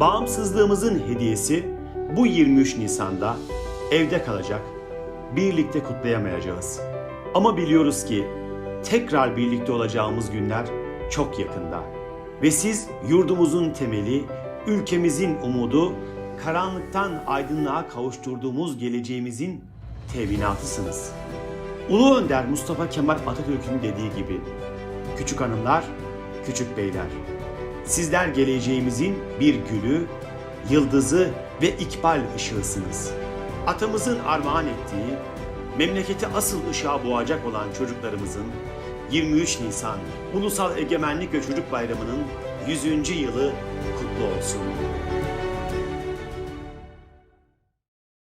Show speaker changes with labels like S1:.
S1: Bağımsızlığımızın hediyesi bu 23 Nisan'da evde kalacak, birlikte kutlayamayacağız. Ama biliyoruz ki tekrar birlikte olacağımız günler çok yakında. Ve siz yurdumuzun temeli, ülkemizin umudu, karanlıktan aydınlığa kavuşturduğumuz geleceğimizin teminatısınız. Ulu Önder Mustafa Kemal Atatürk'ün dediği gibi, küçük hanımlar, küçük beyler, sizler geleceğimizin bir gülü, yıldızı ve ikbal ışığısınız. Atamızın armağan ettiği, memleketi asıl ışığa boğacak olan çocuklarımızın 23 Nisan Ulusal Egemenlik ve Çocuk Bayramı'nın 100. yılı kutlu olsun.